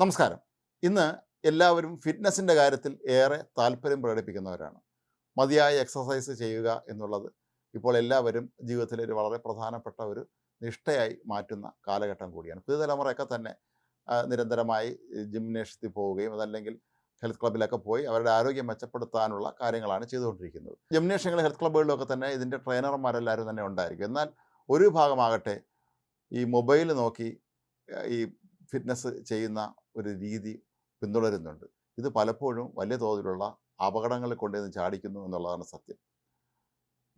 നമസ്കാരം. ഇന്ന് എല്ലാവരും ഫിറ്റ്നസിന്റെ കാര്യത്തിൽ ഏറെ താല്പര്യം പ്രകടിപ്പിക്കുന്നവരാണ്. മതിയായ എക്സസൈസ് ചെയ്യുക എന്നുള്ളത് ഇപ്പോൾ എല്ലാവരും ജീവിതത്തിലെ ഒരു വളരെ പ്രധാനപ്പെട്ട ഒരു നിഷ്ഠയായി മാറ്റുന്ന കാലഘട്ടം കൂടിയാണ്. പുതുതലമുറയൊക്കെ തന്നെ നിരന്തരമായി ജിംനേഷ്യത്തിൽ പോവുകയും അതല്ലെങ്കിൽ ഹെൽത്ത് ക്ലബിലൊക്കെ പോയി അവരുടെ ആരോഗ്യം മെച്ചപ്പെടുത്താനുള്ള കാര്യങ്ങളാണ് ചെയ്തുകൊണ്ടിരിക്കുന്നത്. ജിംനേഷ്യങ്ങൾ ഹെൽത്ത് ക്ലബുകളിലൊക്കെ തന്നെ ഇതിന്റെ ട്രെയിനർമാരെല്ലാവരും തന്നെ ഉണ്ടായിരിക്കും. എന്നാൽ ഒരു ഭാഗമാകട്ടെ ഈ മൊബൈൽ നോക്കി ഈ ഫിറ്റ്നസ് ചെയ്യുന്ന ഒരു രീതി പിന്തുടരുന്നുണ്ട്. ഇത് പലപ്പോഴും വലിയ തോതിലുള്ള അപകടങ്ങളിൽ കൊണ്ടുവന്ന് ചാടിക്കുന്നു എന്നുള്ളതാണ് സത്യം.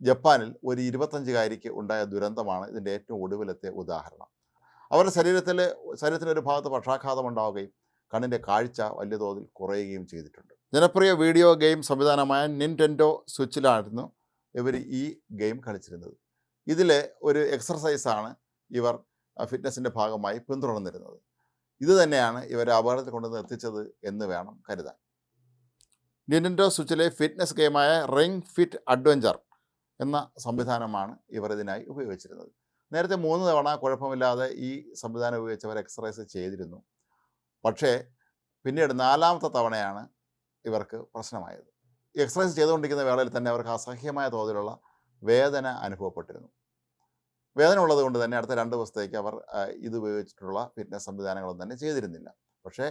ജപ്പാനിൽ ഒരു ഇരുപത്തഞ്ചുകാരിക്ക് ഉണ്ടായ ദുരന്തമാണ് ഇതിന്റെ ഏറ്റവും ഒടുവിലത്തെ ഉദാഹരണം. അവരുടെ ശരീരത്തിൽ ശരീരത്തിന്റെ ഒരു ഭാഗത്ത് പക്ഷാഘാതം ഉണ്ടാവുകയും കണ്ണിന്റെ കാഴ്ച വലിയ തോതിൽ കുറയുകയും ചെയ്തിട്ടുണ്ട്. ജനപ്രിയ വീഡിയോ ഗെയിം സംവിധാനമായ നിന്റെൻഡോ സ്വിച്ചിലായിരുന്നു ഇവർ ഈ ഗെയിം കളിച്ചിരുന്നത്. ഇതിലെ ഒരു എക്സർസൈസാണ് ഇവർ ഫിറ്റ്നസിന്റെ ഭാഗമായി പിന്തുടർന്നിരുന്നത്. ഇത് തന്നെയാണ് ഇവരെ അപകടത്തിൽ കൊണ്ടുവന്ന് എത്തിച്ചത് എന്ന് വേണം കരുതാൻ. നിൻഡോ സ്വിച്ചിലെ ഫിറ്റ്നസ് ഗെയിമായ റിംഗ് ഫിറ്റ് അഡ്വഞ്ചർ എന്ന സംവിധാനമാണ് ഇവർ ഇതിനായി ഉപയോഗിച്ചിരുന്നത്. നേരത്തെ മൂന്ന് തവണ കുഴപ്പമില്ലാതെ ഈ സംവിധാനം ഉപയോഗിച്ച് അവർ എക്സസൈസ് ചെയ്തിരുന്നു. പക്ഷേ പിന്നീട് നാലാമത്തെ തവണയാണ് ഇവർക്ക് പ്രശ്നമായത്. എക്സസൈസ് ചെയ്തുകൊണ്ടിരിക്കുന്ന വേളയിൽ തന്നെ അവർക്ക് അസഹ്യമായ തോതിലുള്ള വേദന അനുഭവപ്പെട്ടിരുന്നു. വേദന ഉള്ളത് കൊണ്ട് തന്നെ അടുത്ത രണ്ട് ദിവസത്തേക്ക് അവർ ഇത് ഉപയോഗിച്ചിട്ടുള്ള ഫിറ്റ്നസ് സംവിധാനങ്ങളൊന്നും തന്നെ ചെയ്തിരുന്നില്ല. പക്ഷേ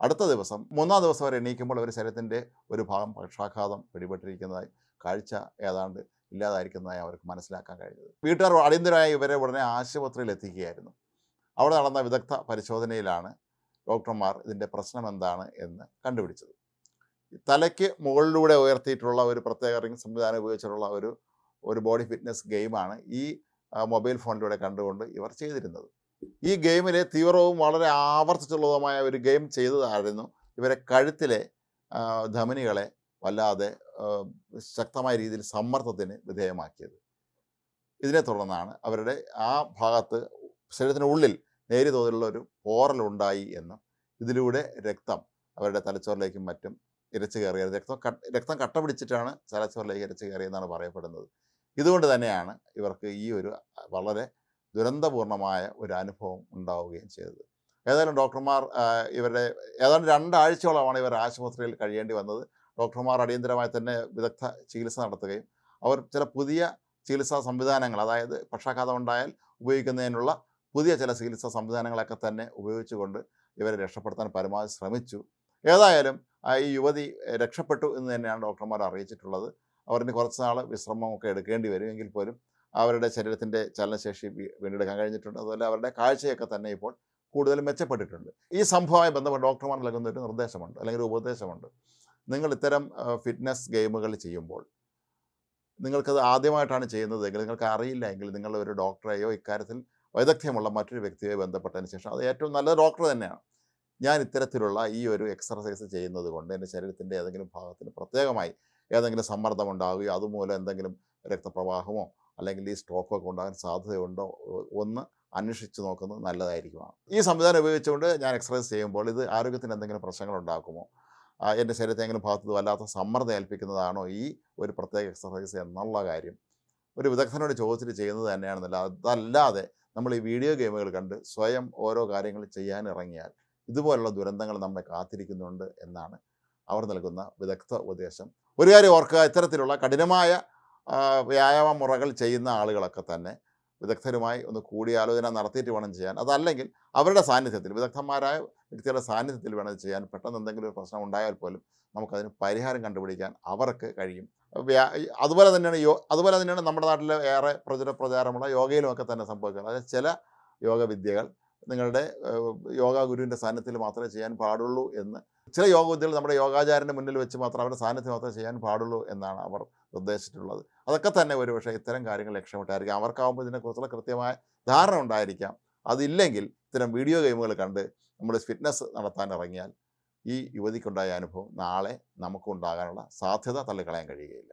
അടുത്ത ദിവസം മൂന്നാം ദിവസം അവർ എണീക്കുമ്പോൾ അവർ ശരീരത്തിന്റെ ഒരു ഭാഗം പക്ഷാഘാതം പിടിപെട്ടിരിക്കുന്നതായി കാഴ്ച ഏതാണ്ട് ഇല്ലാതായിരിക്കുന്നതായി അവർക്ക് മനസ്സിലാക്കാൻ കഴിഞ്ഞത്. വീട്ടുകാർ അടിയന്തരമായി ഇവരെ ഉടനെ ആശുപത്രിയിൽ എത്തിക്കുകയായിരുന്നു. അവിടെ നടന്ന വിദഗ്ധ പരിശോധനയിലാണ് ഡോക്ടർമാർ ഇതിന്റെ പ്രശ്നം എന്താണ് എന്ന് കണ്ടുപിടിച്ചത്. തലയ്ക്ക് മുകളിലൂടെ ഉയർത്തിയിട്ടുള്ള ഒരു പ്രത്യേക റിംഗ് സംവിധാനം ഉപയോഗിച്ചിട്ടുള്ള ഒരു ഒരു ബോഡി ഫിറ്റ്നസ് ഗെയിമാണ് ഈ മൊബൈൽ ഫോണിലൂടെ കണ്ടുകൊണ്ട് ഇവർ ചെയ്തിരുന്നത്. ഈ ഗെയിമിലെ തീവ്രവും വളരെ ആവർത്തിച്ചുള്ളതുമായ ഒരു ഗെയിം ചെയ്തതായിരുന്നു ഇവരെ കഴുത്തിലെ ധമനികളെ വല്ലാതെ ശക്തമായ രീതിയിൽ സമ്മർദ്ദത്തിന് വിധേയമാക്കിയത്. ഇതിനെ തുടർന്നാണ് അവരുടെ ആ ഭാഗത്ത് ശരീരത്തിനുള്ളിൽ നേരിയ തോതിലുള്ള ഒരു പോറലുണ്ടായി എന്നും ഇതിലൂടെ രക്തം അവരുടെ തലച്ചോറിലേക്കും മറ്റും ഇരച്ചു കയറിയത്. രക്തം രക്തം കട്ട പിടിച്ചിട്ടാണ് തലച്ചോറിലേക്ക് ഇരച്ചു കയറിയെന്നാണ് പറയപ്പെടുന്നത്. ഇതുകൊണ്ട് തന്നെയാണ് ഇവർക്ക് ഈ ഒരു വളരെ ദുരന്തപൂർണമായ ഒരു അനുഭവം ഉണ്ടാവുകയും ചെയ്തത്. ഏതായാലും ഡോക്ടർമാർ ഇവരുടെ ഏതാണ്ട് രണ്ടാഴ്ചയോളമാണ് ഇവർ ആശുപത്രിയിൽ കഴിയേണ്ടി വന്നത്. ഡോക്ടർമാർ അടിയന്തരമായി തന്നെ വിദഗ്ധ ചികിത്സ നടത്തുകയും അവർ ചില പുതിയ ചികിത്സാ സംവിധാനങ്ങൾ അതായത് പക്ഷാഘാതം ഉണ്ടായാൽ ഉപയോഗിക്കുന്നതിനുള്ള പുതിയ ചില ചികിത്സാ സംവിധാനങ്ങളൊക്കെ തന്നെ ഉപയോഗിച്ചുകൊണ്ട് ഇവരെ രക്ഷപ്പെടുത്താൻ പരമാവധി ശ്രമിച്ചു. ഏതായാലും ഈ യുവതി രക്ഷപ്പെട്ടു എന്ന് തന്നെയാണ് ഡോക്ടർമാർ അറിയിച്ചിട്ടുള്ളത്. അവരിന് കുറച്ച് നാൾ വിശ്രമമൊക്കെ എടുക്കേണ്ടി വരും. എങ്കിൽ പോലും അവരുടെ ശരീരത്തിന്റെ ചലനശേഷി വീണ്ടെടുക്കാൻ കഴിഞ്ഞിട്ടുണ്ട്. അതുപോലെ അവരുടെ കാഴ്ചയൊക്കെ തന്നെ ഇപ്പോൾ കൂടുതൽ മെച്ചപ്പെട്ടിട്ടുണ്ട്. ഈ സംഭവമായി ബന്ധപ്പെട്ട് ഡോക്ടർമാർ നൽകുന്ന ഒരു നിർദ്ദേശമുണ്ട് അല്ലെങ്കിൽ ഉപദേശമുണ്ട്. നിങ്ങൾ ഇത്തരം ഫിറ്റ്നസ് ഗെയിമുകൾ ചെയ്യുമ്പോൾ നിങ്ങൾക്കത് ആദ്യമായിട്ടാണ് ചെയ്യുന്നത് എങ്കിൽ നിങ്ങൾക്ക് അറിയില്ല എങ്കിൽ നിങ്ങൾ ഒരു ഡോക്ടറെയോ ഇക്കാര്യത്തിൽ വൈദഗ്ധ്യമുള്ള മറ്റൊരു വ്യക്തിയെ ബന്ധപ്പെട്ടതിന് ശേഷം അത് ഏറ്റവും നല്ല ഡോക്ടർ തന്നെയാണ്. ഞാൻ ഇത്തരത്തിലുള്ള ഈ ഒരു എക്സർസൈസ് ചെയ്യുന്നത് കൊണ്ട് എന്റെ ശരീരത്തിന്റെ ഏതെങ്കിലും ഭാഗത്തിന് പ്രത്യേകമായി ഏതെങ്കിലും സമ്മർദ്ദം ഉണ്ടാവുകയോ അതുമൂലം എന്തെങ്കിലും രക്തപ്രവാഹമോ അല്ലെങ്കിൽ ഈ സ്ട്രോക്കോ ഒക്കെ ഉണ്ടാകാൻ സാധ്യതയുണ്ടോ? ഒന്ന് അന്വേഷിച്ച് നോക്കുന്നത് നല്ലതായിരിക്കുമാണ് ഈ സംവിധാനം ഉപയോഗിച്ചുകൊണ്ട് ഞാൻ എക്സസൈസ് ചെയ്യുമ്പോൾ ഇത് ആരോഗ്യത്തിന് എന്തെങ്കിലും പ്രശ്നങ്ങൾ ഉണ്ടാക്കുമോ എന്റെ ശരീരത്തെ എങ്കിലും ഭാഗത്ത് വല്ലാത്ത സമ്മർദ്ദം ഏൽപ്പിക്കുന്നതാണോ ഈ ഒരു പ്രത്യേക എക്സർസൈസ് എന്നുള്ള കാര്യം? ഒരു വിദഗ്ധനോട് ചോദിച്ചിട്ട് ചെയ്യുന്നത് തന്നെയാണെന്നല്ല. അതല്ലാതെ നമ്മൾ ഈ വീഡിയോ ഗെയിമുകൾ കണ്ട് സ്വയം ഓരോ കാര്യങ്ങൾ ചെയ്യാൻ ഇറങ്ങിയാൽ ഇതുപോലുള്ള ദുരന്തങ്ങൾ നമ്മെ കാത്തിരിക്കുന്നുണ്ട് എന്നാണ് അവർ നൽകുന്ന വിദഗ്ധ ഉപദേശം. ഒരു കാര്യം ഓർക്കുക ഇത്തരത്തിലുള്ള കഠിനമായ വ്യായാമ മുറകൾ ചെയ്യുന്ന ആളുകളൊക്കെ തന്നെ വിദഗ്ധരുമായി ഒന്ന് കൂടിയാലോചന നടത്തിയിട്ട് വേണം ചെയ്യാൻ. അതല്ലെങ്കിൽ അവരുടെ സാന്നിധ്യത്തിൽ വിദഗ്ധന്മാരായ വ്യക്തികളുടെ സാന്നിധ്യത്തിൽ വേണം ചെയ്യാൻ. പെട്ടെന്ന് എന്തെങ്കിലും ഒരു പ്രശ്നം ഉണ്ടായാൽ പോലും നമുക്കതിന് പരിഹാരം കണ്ടുപിടിക്കാൻ അവർക്ക് കഴിയും. അതുപോലെ തന്നെയാണ് യോ അതുപോലെ തന്നെയാണ് നമ്മുടെ നാട്ടിൽ ഏറെ പ്രചുര പ്രചാരമുള്ള യോഗയിലുമൊക്കെ തന്നെ സംഭവിക്കുന്നത്. അതായത് ചില യോഗ വിദ്യകൾ നിങ്ങളുടെ യോഗ ഗുരുവിന്റെ സാന്നിധ്യത്തിൽ മാത്രമേ ചെയ്യാൻ പാടുള്ളൂ എന്ന് ചില യോഗ വിദ്യകൾ നമ്മുടെ യോഗാചാരന്റെ മുന്നിൽ വെച്ച് മാത്രം അവരുടെ സാന്നിധ്യം മാത്രമേ ചെയ്യാൻ പാടുള്ളൂ എന്നാണ് അവർ നിർദ്ദേശിച്ചിട്ടുള്ളത്. അതൊക്കെ തന്നെ ഒരുപക്ഷെ ഇത്തരം കാര്യങ്ങൾ ലക്ഷ്യമിട്ടായിരിക്കാം അവർക്കാവുമ്പോൾ ഇതിനെക്കുറിച്ചുള്ള കൃത്യമായ ധാരണ ഉണ്ടായിരിക്കാം. അതില്ലെങ്കിൽ ഇത്തരം വീഡിയോ ഗെയിമുകൾ കണ്ട് നമ്മൾ ഫിറ്റ്നസ് നടത്താൻ ഇറങ്ങിയാൽ ഈ യുവതിക്കുണ്ടായ അനുഭവം നാളെ നമുക്കുണ്ടാകാനുള്ള സാധ്യത തള്ളിക്കളയാൻ കഴിയുകയില്ല.